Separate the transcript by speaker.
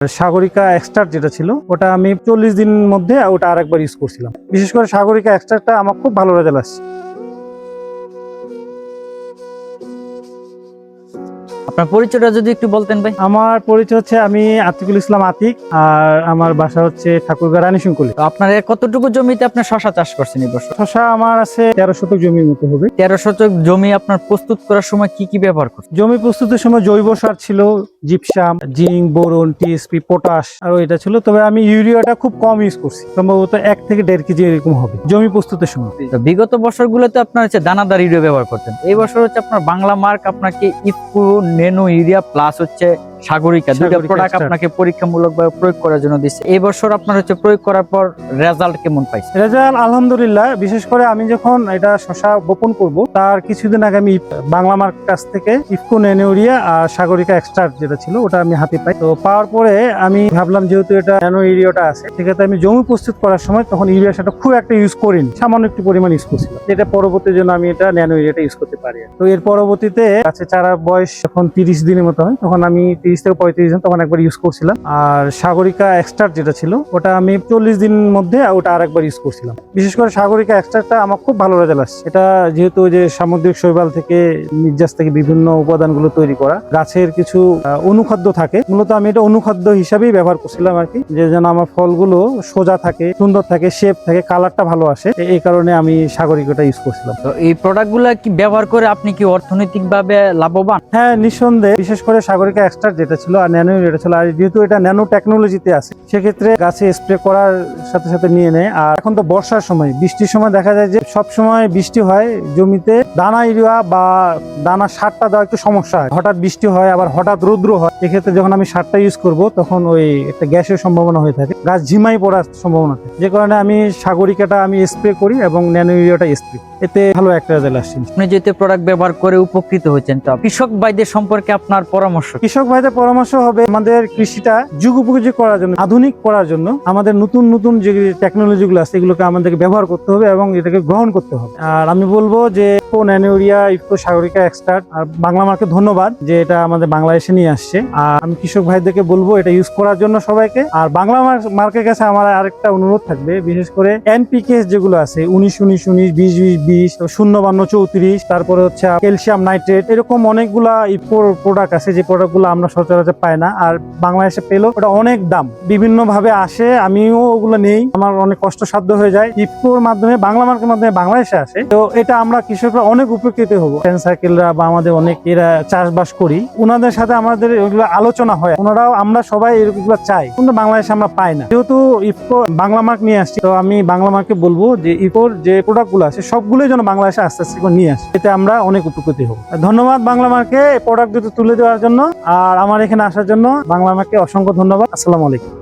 Speaker 1: Sagarika extra যেটা ছিল, ওটা আমি চল্লিশ দিন মধ্যে ওটা আরেকবার ইউজ করছিলাম। বিশেষ করে সাগরিকা এক্সট্রাটা আমার খুব ভালো রেজাল্ট আসছে।
Speaker 2: আপনার পরিচয়টা যদি একটু বলতেন ভাই।
Speaker 1: আমার পরিচয় হচ্ছে আমি আতিকুল ইসলাম আতিক আর আমার বাসা হচ্ছে ঠাকুরগা রানী শঙ্কুলি
Speaker 2: আপনার কতটুকু জমিতে আপনি শশা চাষ করছেন এই বছর?
Speaker 1: শশা আমার আছে তেরো শতক জমির মতো হবে।
Speaker 2: তেরো শতক জমি আপনার প্রস্তুত করার সময় কি কি ব্যবহার করছেন?
Speaker 1: জমি প্রস্তুতের সময় জৈব সার ছিল gypsum zinc boron TSP potash আর এটা ছিল। তবে আমি ইউরিয়াটা খুব কম ইউজ করছি। সম্ভবত এক থেকে দেড় কেজি এরকম হবে জমি প্রস্তুতের সময়।
Speaker 2: তো বিগত বছরগুলোতে আপনার হচ্ছে দানাদার ইউরিয়া ব্যবহার করতেন। এই বছর হচ্ছে আপনার বাংলা মার্ক আপনাকে ইফকু নেনো ইউরিয়া প্লাস হচ্ছে সাগরিকা দুইটা প্রোডাক্ট আপনাকে পরীক্ষামূলকভাবে প্রয়োগ করার জন্য দিচ্ছে। এই বছর আপনার হচ্ছে প্রয়োগ করার পর রেজাল্ট কেমন পাইছে?
Speaker 1: রেজাল্ট আলহামদুলিল্লাহ বিশেষ করে আমি যখন এটা শশা বপন করব তার কিছুদিন আগে আমি বাংলা মার্ক কাছ থেকে ইফকো নেনোরিয়া আর সাগরিকা এক্সট্রা যেটা ছিল ওটা আমি হাতে পাই। তো পাওয়ার পরে আমি ভাবলাম যেহেতু এটা ন্যানো ইউরিয়াটা আছে সেক্ষেত্রে আমি জমি প্রস্তুত করার সময় তখন ইউরিয়া সারটা খুব একটা ইউজ করিনি। সামান্য একটু পরিমাণ ইউজ করছিলাম। এটা পরবর্তীর জন্য আমি এটা ন্যানো ইউরিয়াটা ইউজ করতে পারি। তো এর পরবর্তীতে গাছের চারা বয়স যখন তিরিশ দিনের মতো হয় তখন আমি তিরিশ থেকে পঁয়ত্রিশ দিন তখন একবার ইউজ করছিলাম। আর সাগরিকা এক্সট্রা যেটা ছিল ওটা আমি চল্লিশ দিনের মধ্যে ওটা আরেকবার ইউজ করছিলাম। বিশেষ করে সাগরিকা এক্সট্রাটা আমার খুব ভালো রেজাল্ট আসছে। এটা যেহেতু ওই যে সামুদ্রিক শৈবাল থেকে নির্যাস থেকে বিভিন্ন উপাদানগুলো তৈরি করা গাছের কিছু অনুখাদ্য থাকে। মূলত আমি এটা অনুখাদ্য হিসাবেই ব্যবহার করছিলাম আর কি। যে যেন আমার ফলগুলো সোজা থাকে সুন্দর থাকে শেপ থাকে কালারটা ভালো আসে এই কারণে আমি সাগরিকাটা ইউজ করছিলাম।
Speaker 2: তো এই প্রোডাক্টগুলো কি ব্যবহার করে আপনি কি অর্থনৈতিকভাবে লাভবান?
Speaker 1: হ্যাঁ নিঃসন্দেহে। বিশেষ করে সাগরিকা এক্সট্রা যেটা ছিল আর ন্যানো যেটা ছিল। আর যেহেতু এটা ন্যানো টেকনোলজিতে আছে সেক্ষেত্রে গাছে স্প্রে করার সাথে সাথে নিয়ে নেয়। আর এখন তো বর্ষার সময় বৃষ্টির সময় দেখা যায় যে সব সময় বৃষ্টি হয় জমিতে দানা ইউরিয়া বা দানা সারটা দেওয়া একটু সমস্যা হয়। হঠাৎ বৃষ্টি হয় আবার হঠাৎ রৌদ্র হয়। এক্ষেত্রে যখন আমি সারটা ইউজ করব তখন ওই একটা গ্যাসের সম্ভাবনা হয়ে থাকে। গাছ ঝিমাই পড়ার সম্ভাবনা থাকে। যে কারণে আমি সাগরিকাটা আমি স্প্রে করি এবং ন্যানো ইউরিয়াটা স্প্রে এতে ভালো একটা রেজাল্ট আসছে
Speaker 2: আপনি যেহেতু প্রোডাক্ট ব্যবহার করে উপকৃত হয়েছেন তো কৃষক ভাইদের সম্পর্কে আপনার পরামর্শ?
Speaker 1: কৃষক ভাইদের পরামর্শ হবে আমাদের কৃষিটা যুগ উপযোগী করার জন্য, আধুনিক করার জন্য আমাদের নতুন নতুন যে টেকনোলজি গুলো আছে, এগুলোকে আমাদেরকে ব্যবহার করতে হবে এবং এটাকে গ্রহণ করতে হবে। আর আমি বলব যে ন্যানোরিয়া ইফকো সাগরিকা এক্সট্রাট আর বাংলা মার্কে ধন্যবাদ যে এটা আমাদের বাংলাদেশে নিয়ে আসছে। আর আমি কৃষক ভাইদেরকে বলব, এটা ইউজ করার জন্য সবাইকে। আর বাংলা মার্কের কাছে আমার আরেকটা অনুরোধ থাকবে, বিশেষ করে এনপিকে যেগুলো আছে, উনিশ উনিশ উনিশ, বিশ বিশ বিশ শূন্য, বান্ন, চৌত্রিশ, তারপরে হচ্ছে ক্যালসিয়াম নাইট্রেট এরকম অনেকগুলা ইফকোর প্রোডাক্ট আছে, যে প্রোডাক্টগুলো আমরা সচরাচর পাই না। আর বাংলাদেশে পেলেও ওটা অনেক দাম। বিভিন্ন ভাবে আসে, আমিও ওগুলো নেই। আমার অনেক কষ্টসাধ্য হয়ে যায়। ইফকোর মাধ্যমে, বাংলা মার্কের মাধ্যমে বাংলাদেশে আসে। তো এটা আমরা কৃষকরা অনেক উপকৃত হব। সার্কেলরা বা আমাদের অনেক এরা চাষবাস করি। ওনাদের সাথে আমাদের এগুলো আলোচনা হয়। ওনারাও, আমরা সবাই এগুলো চাই। কিন্তু বাংলাদেশে আমরা পাই না। যেহেতু ইফকো বাংলা মার্ক নিয়ে আসছি, তো আমি বাংলা মার্কে বলব যে ইফোর যে প্রোডাক্টগুলো আছে, সবগুলোই যেন বাংলাদেশে আস্তে আস্তে নিয়ে আসে। এতে আমরা অনেক উপকৃত হব। ধন্যবাদ বাংলা মার্কে প্রোডাক্ট দুটো তুলে দেওয়ার জন্য। আর আমার এখানে আসার জন্য বাংলা আমাকে অসংখ্য ধন্যবাদ। আসসালামু আলাইকুম।